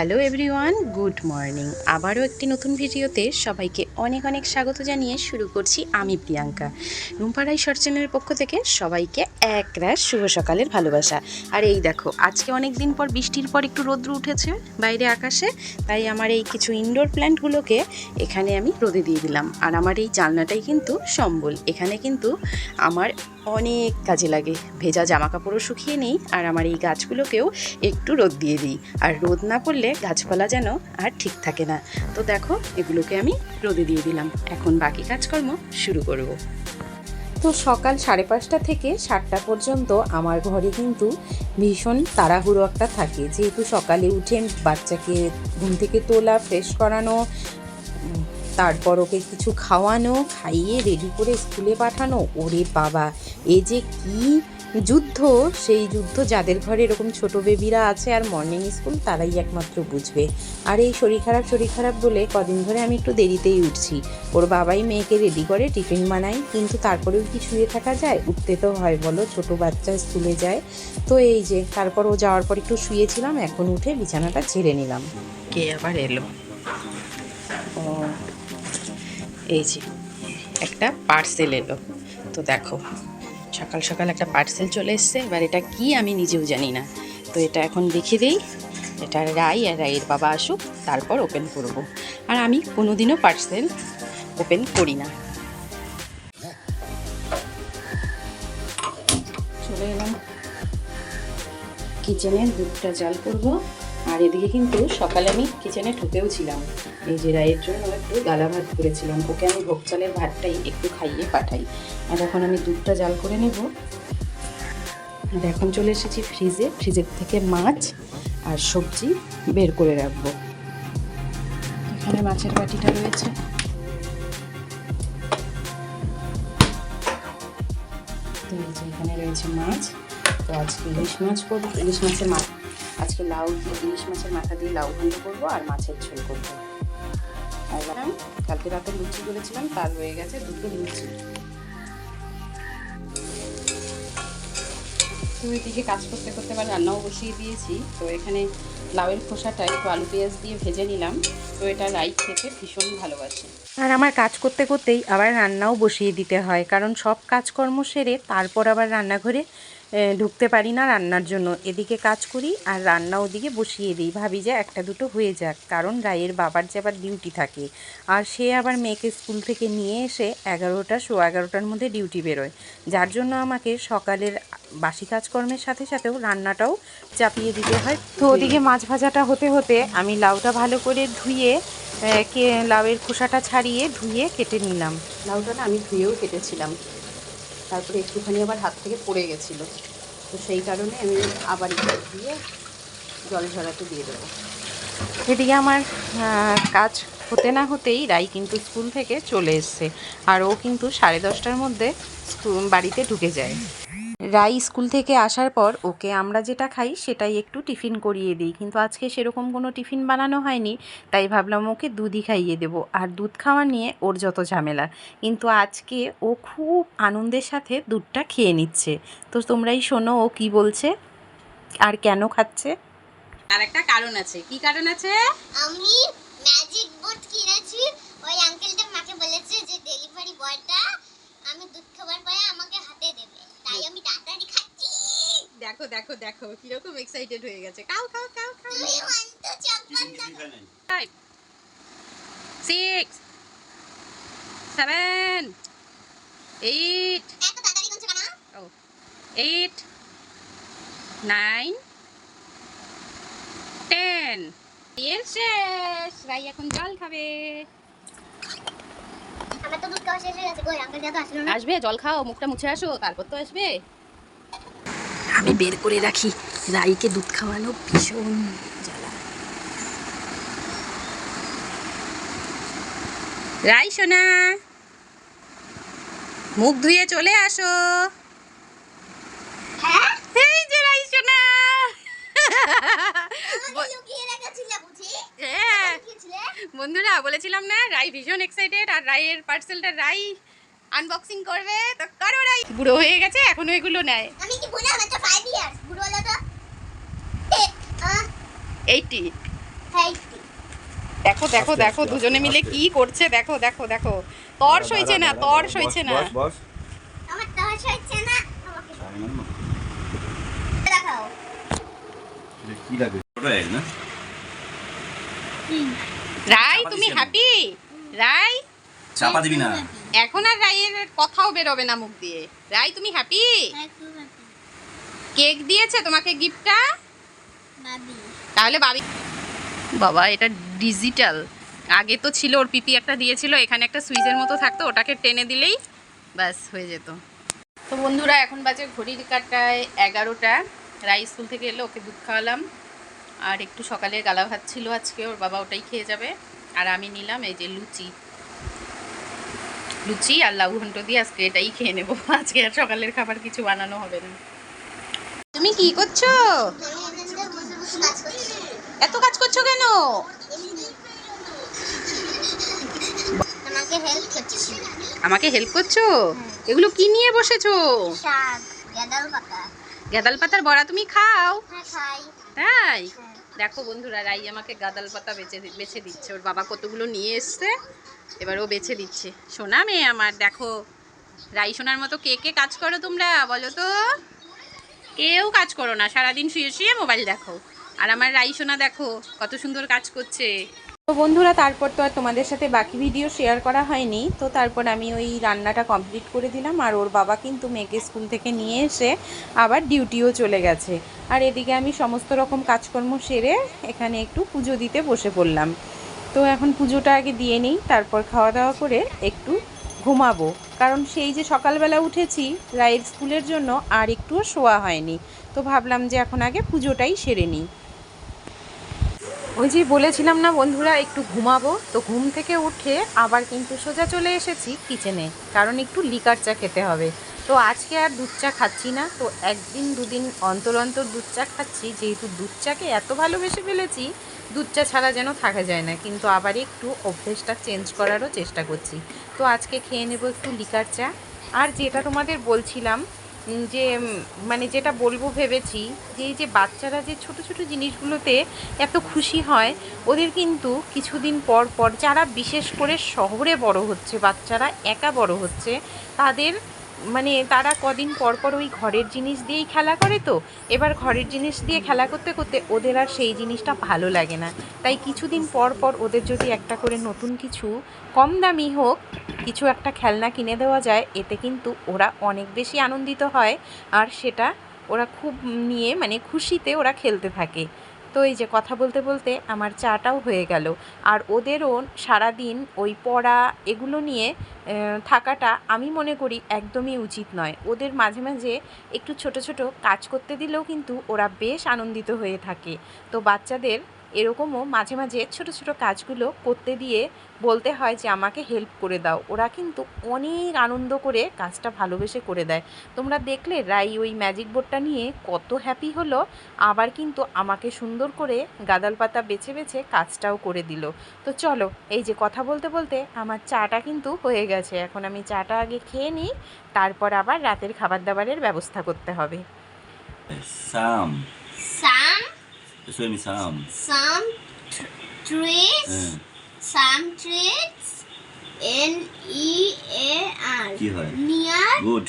Hello everyone, good morning. আবারও একটি নতুন ভিডিওতে সবাইকে অনেক অনেক স্বাগত জানিয়ে শুরু করছি আমি প্রিয়াঙ্কা। রুম্পারাই শর্ট চ্যানেলের পক্ষ থেকে সবাইকে এক রাশ শুভ সকালের ভালোবাসা। আর এই দেখো, আজকে অনেক দিন পর বৃষ্টির পর একটু রোদ্র উঠেছে বাইরে আকাশে, তাই আমার এই কিছু ইনডোর প্ল্যান্টগুলোকে এখানে আমি রোদে দিয়ে দিলাম। আর আমার এই জানলাটাই কিন্তু সম্বল। এখানে কিন্তু আমার অনেক কাজে লাগে। ভেজা জামা কাপড়ও শুকিয়ে নিই আর আমার এই গাছগুলোকেও একটু রোদ দিয়ে দিই। আর রোদ না পড়লে গাছপালা যেন আর ঠিক থাকে না। তো দেখো, এগুলোকে আমি রোদে দিয়ে দিলাম। এখন বাকি কাজকর্ম শুরু করব। তো সকাল সাড়ে পাঁচটা থেকে সাতটা পর্যন্ত আমার ঘরে কিন্তু ভীষণ তাড়াহুড়ো একটা থাকে। যেহেতু সকালে উঠে বাচ্চাকে ঘুম থেকে তোলা ফ্রেশ করানো তারপর ওকে কিছু খাওয়ানো খাইয়ে রেডি করে স্কুলে পাঠানো। ওরে বাবা এ যে কি যুদ্ধ! সেই যুদ্ধ যাদের ঘরে এরকম ছোট বেবিরা আছে আর মর্নিং স্কুল তারাই একমাত্র বুঝবে। আর এই শরীর খারাপ শরীর খারাপ বলে কদিন ধরে আমি একটু দেরিতেই উঠছি। ওর বাবাই মেয়েকে রেডি করে টিফিন বানাই কিন্তু তারপরেও কি শুয়ে থাকা যায়? উঠতে তো হয় বলো ছোট বাচ্চা স্কুলে যায়। তো এই যে তারপর ও যাওয়ার পর একটু শুয়েছিলাম এখন উঠে বিছানাটা ছেড়ে নিলাম। কে আবার এলো? ও এই যে, একটা পার্সেল এলো। তো দেখো, সকাল সকাল একটা পার্সেল চলে এসছে। এবার এটা কি আমি নিজেও জানি না। তো এটা এখন দেখে দেই। এটা রাই, আর রাইয়ের বাবা আসুক, তারপর ওপেন করব। আর আমি কোনোদিনও পার্সেল ওপেন করি না। চলে এলাম। কিচেনে দুধটা জাল করব। আর এদিকে কিন্তু সকালে আমি কিচেনে ঢুকেও ছিলাম। এই যে রায়ের জন্য একটু গালা ভাত করেছিলাম, ওকে আমি ভোগ চালের ভাতটাই একটু খাইয়ে পাঠাই। আর এখন আমি দুধটা জাল করে নেব। আর এখন চলে এসেছি ফ্রিজে ফ্রিজের থেকে মাছ আর সবজি বের করে রাখব। এখানে মাছের বাটিটা রয়েছে। তো এখানে রয়েছে মাছ। তো আজকে ইলিশ মাছ করব। ইলিশ মাছের মাথা আজকে লাউ দিয়ে ইলিশ মাছের মাথা দিয়ে লাউ ঘন্ট করব আর মাছের ঝোল করব। আর কালকে রাতে লুচি করেছিলাম তার রয়ে গেছে দুটো লুচি। তো এদিকে কাজ করতে করতে আবার রান্নাও বসিয়ে দিয়েছি। তো এখানে লাউয়ের খোসাটা একটু আলু পেঁয়াজ দিয়ে ভেজে নিলাম। তো এটা রাই খেতে ভীষণ ভালোবাসে। আর আমার কাজ করতে করতেই আবার রান্নাও বসিয়ে দিতে হয়, কারণ সব কাজকর্ম সেরে তারপর আবার রান্নাঘরে ঢুকতে পারি না রান্নার জন্য। এদিকে কাজ করি আর রান্না ওদিকে বসিয়ে দিই। ভাবি যে একটা দুটো হয়ে যাক, কারণ রায়ের বাবার যে আবার ডিউটি থাকে। আর সে আবার মেয়েকে স্কুল থেকে নিয়ে এসে এগারোটা, সোয়া এগারোটার মধ্যে ডিউটি বেরোয়। যার জন্য আমাকে সকালের বাসি কাজকর্মের সাথে সাথেও রান্নাটাও চাপিয়ে দিতে হয়। তো ওদিকে মাছ ভাজাটা হতে হতে আমি লাউটা ভালো করে ধুয়ে কে, লাউয়ের খোসাটা ছাড়িয়ে ধুয়ে কেটে নিলাম। লাউটা না আমি ধুয়েও কেটেছিলাম। তারপরে একটুখানি আবার হাত থেকে পড়ে গেছিল। তো সেই কারণে আমি আবার দিয়ে জল ঝরাতে দিয়ে দেবো। এদিকে আমার কাজ হতে না হতেই রাই কিন্তু স্কুল থেকে চলে এসছে। আর ও কিন্তু সাড়ে দশটার মধ্যে বাড়িতে ঢুকে যায়। রাই স্কুল থেকে আসার পর ওকে আমরা যেটা খাই সেটাই একটু টিফিন করিয়ে দিই। কিন্তু আজকে সেরকম কোনো টিফিন বানানো হয়নি তাই ভাবলাম ওকে দুধই খাইয়ে দেবো। আর দুধ খাওয়া নিয়ে ওর যত ঝামেলা। কিন্তু আজকে ও খুব আনন্দের সাথে দুধটা খেয়ে নিচ্ছে। তো তোমরাই শোনো ও কি বলছে আর কেন খাচ্ছে? আর একটা কারণ আছে। কি কারণ আছে? আমি ম্যাজিক বোর্ড কিনেছি। ওই আঙ্কেলটা মাকে বলেছে যে ডেলিভারি বয়টা আমি দুধ খাবার পরে আমাকে তাই আমি তাড়াতাড়ি খাচ্ছি। দেখো দেখো দেখো কীরকম এক্সাইটেড হয়ে গেছে। অন্ত চকবান এত তাড়াতাড়ি টেন এর শেষ। রাই এখন জল খাবে। আমার তো দুধ খাওয়া শেষ হয়ে গেছে। কই আঙ্কেল তো আসলো না। আসবে জল খাও মুখটা মুছে আসো তারপর তো আসবে। আমি বের করে রাখি। রাইকে দুধ খাওয়ানো ভীষণ জ্বালা। রাই সোনা। মুখ ধুয়ে চলে আসো হ্যাঁ এই যে রাই সোনা আমাকে লুকিয়ে রেখেছিলে বুঝি হ্যাঁ লুকিয়েছিলে বন্ধুরা বলেছিলাম না রাই ভীষণ এক্সাইটেড আর রাইয়ের পার্সেলটা রাই আনবক্সিং করবে তো করো রাই বুড়ো হয়ে গেছে এখন এগুলো নেয়। আমি কি বললাম এটা 5 ইয়ার্স বুড়ো হলো তো। এ, আহ, এইটি হেলদি দেখো দেখো দেখো দুজনে মিলে। কি করছে দেখো দেখো দেখো। তর সইছে না তর সইছে না। বস, বস। আমার দশ হচ্ছে না আমাকে দেখাও। এটা কি লাগে? ছোট এক না? রাই তুমি হ্যাপি রাই চাপা দিবি না। এখন আর রাইয়ের কথাও বেরোবে না মুখ দিয়ে। রাই তুমি হ্যাপি হ্যাঁ। কেক দিয়েছে তোমাকে গিফটটা? তাহলে বাবি বাবা এটা ডিজিটাল আগে তো ছিল ওর পিপি একটা দিয়েছিল এখানে একটা সুইচের মতো থাকতো ওটাকে টেনে দিলেই ব্যাস হয়ে যেত। তো বন্ধুরা এখন বাজে ঘড়ির কাটায় এগারোটা। রাই স্কুল থেকে এলো ওকে দুধ খাওয়ালাম। আর একটু সকালের গালা ভাত ছিল আজকে ওর বাবা ওটাই খেয়ে যাবে। আর আমি নিলাম এই যে লুচি। লুচি আর লাউ ঘন্ট দিয়ে আজকে এটাই খেয়ে নেব। আজকে আর সকালের খাবার কিছু বানানো হবে না। তুমি কি করছ? এত কাজ করছ কেন? আমাকে হেল্প করছি? এগুলো কি নিয়ে বসেছো? শাক গাঁদাল পাতা। গাদাল পাতার বড়া তুমি খাও। হ্যাঁ খাই। তাই। দেখো বন্ধুরা, রাই আমাকে গাদাল পাতা বেছে বেছে দিচ্ছে। ওর বাবা কতগুলো নিয়ে এসছে, এবার ও বেছে দিচ্ছে। সোনা মেয়ে আমার, দেখো। রাই সোনার মতো কে কে কাজ করো তোমরা, বলো তো? কেউ কাজ করো না, সারাদিন শুয়ে শুয়ে মোবাইল দেখো। আর আমার রাই সোনা দেখো, কত সুন্দর কাজ করছে। তো বন্ধুরা, তারপর তো আর তোমাদের সাথে বাকি ভিডিও শেয়ার করা হয়নি, তো তারপর আমি ওই রান্নাটা কমপ্লিট করে দিলাম, আর ওর বাবা কিন্তু মেয়েকে স্কুল থেকে নিয়ে এসে আবার ডিউটিও চলে গেছে। আর এদিকে আমি সমস্ত রকম কাজকর্ম সেরে এখানে একটু পুজো দিতে বসে পড়লাম। তো এখন পুজোটা আগে দিয়ে নিই, তারপর খাওয়া দাওয়া করে একটু ঘুমাবো। কারণ সেই যে সকালবেলা উঠেছি, রায়ের স্কুলের জন্য আর একটুও শোয়া হয়নি। তো ভাবলাম যে এখন আগে পুজোটাই সেরে নিই। ওই যে বলেছিলাম না বন্ধুরা, একটু ঘুমাবো। তো ঘুম থেকে উঠে আবার কিন্তু সোজা চলে এসেছি কিচেনে কারণ একটু লিকার চা খেতে হবে। তো আজকে আর দুধ চা খাচ্ছি না, তো একদিন দুদিন অন্তর অন্তর দুধ চা খাচ্ছি। যেহেতু দুধ চাকে এত ভালোবেসে ফেলেছি, দুধ চা ছাড়া যেন থাকা যায় না। কিন্তু আবার একটু অভ্যেসটা চেঞ্জ করারও চেষ্টা করছি। তো আজকে খেয়ে নেব একটু লিকার চা। আর যেটা তোমাদের বলছিলাম যে মানে যেটা বলব ভেবেছি, যে এই যে বাচ্চারা যে ছোট ছোট জিনিসগুলোতে এত খুশি হয়, ওদের কিন্তু কিছুদিন পর পর যারা বিশেষ করে শহরে বড় হচ্ছে, বাচ্চারা একা বড় হচ্ছে, তাদের মানে তারা কদিন পর পর ওই ঘরের জিনিস দিয়েই খেলা করে তো, এবার ঘরের জিনিস দিয়ে খেলা করতে করতে ওদের আর সেই জিনিসটা ভালো লাগে না। তাই কিছুদিন পর পর ওদের যদি একটা করে নতুন কিছু কম দামি হোক কিছু একটা খেলনা কিনে দেওয়া যায়, এতে কিন্তু ওরা অনেক বেশি আনন্দিত হয়। আর সেটা ওরা খুব নিয়ে মানে খুশিতে ওরা খেলতে থাকে। তো এই যে কথা বলতে বলতে আমার চাটাও হয়ে গেল। আর ওদেরও সারাদিন ওই পড়া এগুলো নিয়ে থাকাটা আমি মনে করি একদমই উচিত নয়। ওদের মাঝে মাঝে একটু ছোট ছোট কাজ করতে দিলেও কিন্তু ওরা বেশ আনন্দিত হয়ে থাকে। তো বাচ্চাদের এরকমও মাঝে মাঝে ছোট ছোট কাজগুলো করতে দিয়ে বলতে হয় যে আমাকে হেল্প করে দাও। ওরা কিন্তু অনেক আনন্দ করে কাজটা ভালোবেসে করে দেয়। তোমরা দেখলে রাই ওই ম্যাজিক বোর্ডটা নিয়ে কত হ্যাপি হলো আবার কিন্তু আমাকে সুন্দর করে গাদাল পাতা বেছে বেছে কাজটাও করে দিল। তো চলো এই যে কথা বলতে বলতে আমার চাটা কিন্তু হয়ে গেছে। এখন আমি চাটা আগে খেয়ে নিই তারপর আবার রাতের খাবার দাবারের ব্যবস্থা করতে হবে। সাম mi সাম some. Trees হ্যাঁ some trees N E A R কি হয় near. গুড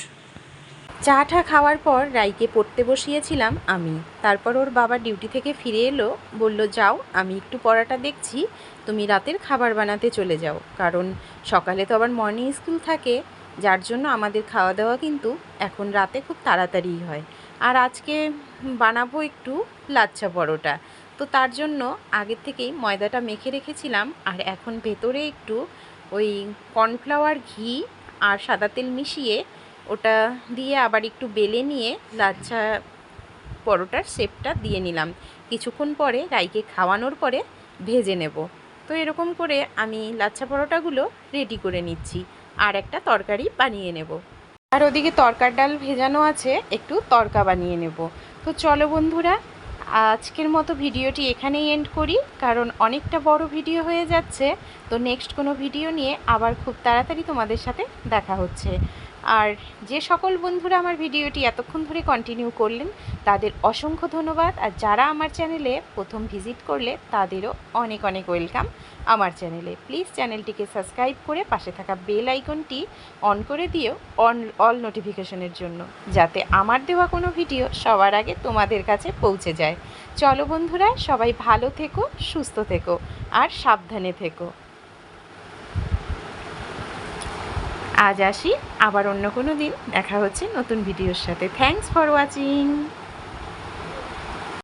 চাটা খাওয়ার পর রাইকে পড়তে বসিয়েছিলাম আমি। তারপর ওর বাবা ডিউটি থেকে ফিরে এলো বলল যাও আমি একটু পড়াটা দেখছি। তুমি রাতের খাবার বানাতে চলে যাও। কারণ সকালে তো আবার মর্নিং স্কুল থাকে। যার জন্য আমাদের খাওয়া দাওয়া কিন্তু এখন রাতে খুব তাড়াতাড়িই হয়। আর আজকে বানাবো একটু লাচ্ছা পরোটা। তো তার জন্য আগের থেকেই ময়দাটা মেখে রেখেছিলাম, আর এখন ভেতরে একটু ওই কর্নফ্লাওয়ার ঘি আর সাদা তেল মিশিয়ে ওটা দিয়ে আবার একটু বেলে নিয়ে লাচ্ছা পরোটার শেপটা দিয়ে নিলাম। কিছুক্ষণ পরে রাইকে খাওয়ানোর পরে ভেজে নেব। তো এরকম করে আমি লাচ্ছা পরোটাগুলো রেডি করে নিচ্ছি, আর একটা তরকারি বানিয়ে নেব। আর ওদিকে তরকার ডাল ভেজানো আছে, একটু তরকা বানিয়ে নেব। তো চলো বন্ধুরা, আজকের মতো ভিডিওটি এখানেই এন্ড করি, কারণ অনেকটা বড় ভিডিও হয়ে যাচ্ছে। তো নেক্সট কোনো ভিডিও নিয়ে আবার খুব তাড়াতাড়ি তোমাদের সাথে দেখা হচ্ছে। আর যে সকল বন্ধুরা আমার ভিডিওটি এতক্ষণ ধরে কন্টিনিউ করলেন, তাদের অসংখ্য ধন্যবাদ। আর যারা আমার চ্যানেলে প্রথম ভিজিট করলে, তাদেরও অনেক অনেক ওয়েলকাম আমার চ্যানেলে প্লিজ চ্যানেলটিকে সাবস্ক্রাইব করে পাশে থাকা বেল আইকনটি অন করে দিও অন অল নোটিফিকেশনের জন্য, যাতে আমার দেওয়া কোনো ভিডিও সবার আগে তোমাদের কাছে পৌঁছে যায়। চলো বন্ধুরা, সবাই ভালো থেকো, সুস্থ থেকো, আর সাবধানে থেকো। আজ আসি আবার অন্য কোনো দিন। দেখা হচ্ছে নতুন ভিডিওর সাথে। Thanks for watching